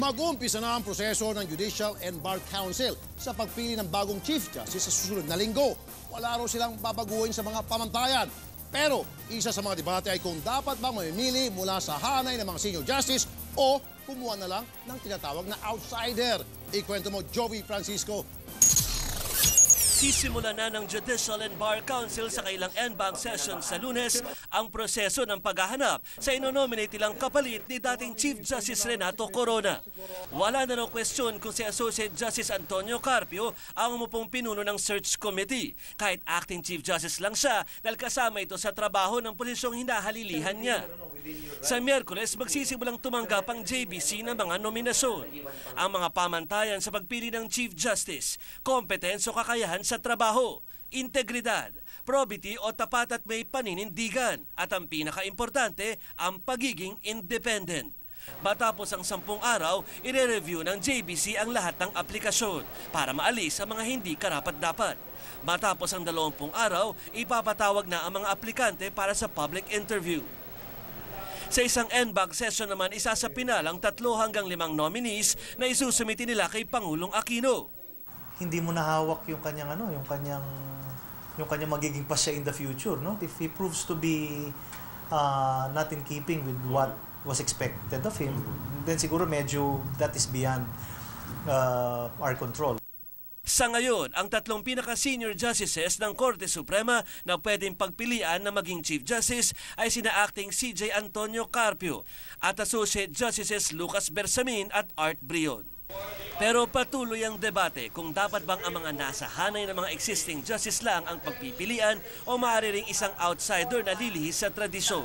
Mag-uumpisa na ang proseso ng Judicial and Bar Council sa pagpili ng bagong Chief Justice sa susunod na linggo. Wala raw silang babaguhin sa mga pamantayan. Pero isa sa mga debate ay kung dapat bang mamimili mula sa hanay ng mga senior justice o kumuha na lang ng tinatawag na outsider. Ikwento mo, Joey Francisco, Sisimula na ng Judicial and Bar Council sa kailang en-bank session sa lunes ang proseso ng paghahanap sa inonominate nilang kapalit ni dating Chief Justice Renato Corona. Wala na raw question kung si Associate Justice Antonio Carpio ang umupong pinuno ng search committee. Kahit acting Chief Justice lang siya dahil kasama ito sa trabaho ng posisyong hinahalilihan niya. Sa Miyerkules, magsisimulang tumanggap ang JBC ng mga nominasyon. Ang mga pamantayan sa pagpili ng Chief Justice, kompetensya o kakayahan sa trabaho, integridad, probity o tapat at may paninindigan, at ang pinaka-importante, ang pagiging independent. Matapos ang sampung araw, ire-review ng JBC ang lahat ng aplikasyon para maalis ang mga hindi karapat-dapat. Matapos ang dalawampung araw, ipapatawag na ang mga aplikante para sa public interview. Sa isang NBAG session naman, isa sa pinal ang tatlo hanggang limang nominees na isusumiti nila kay Pangulong Aquino. hindi mo nahawak yung kanyang ano, yung kanyang yung kanyang magiging pasya in the future, no? If he proves to be uh, not in keeping with what was expected of him, then siguro medyo that is beyond uh, our control. Sa ngayon, ang tatlong pinaka-senior justices ng Korte Suprema na pwedeng pagpilian na maging Chief Justice ay sina acting CJ Antonio Carpio at Associate Justices Lucas Bersamin at Art Brion. Pero patuloy ang debate kung dapat bang ang mga nasa hanay ng mga existing justice lang ang pagpipilian o maaari ring isang outsider na lilihis sa tradisyon.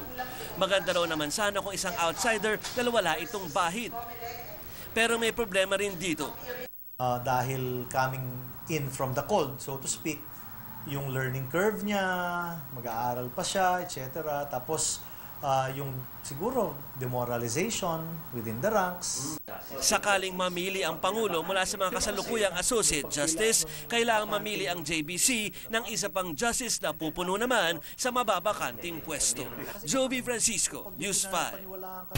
Maganda raw naman sana kung isang outsider na itong bahid. Pero may problema rin dito. Uh, dahil coming in from the cold, so to speak, yung learning curve niya, mag-aaral pa siya, etc. Tapos uh, yung siguro demoralization within the ranks. Sakaling mamili ang Pangulo mula sa mga kasalukuyang Associate Justice, kailangan mamili ang JBC ng isa pang justice na pupuno naman sa mababakanting pwesto. Joby Francisco, News 5.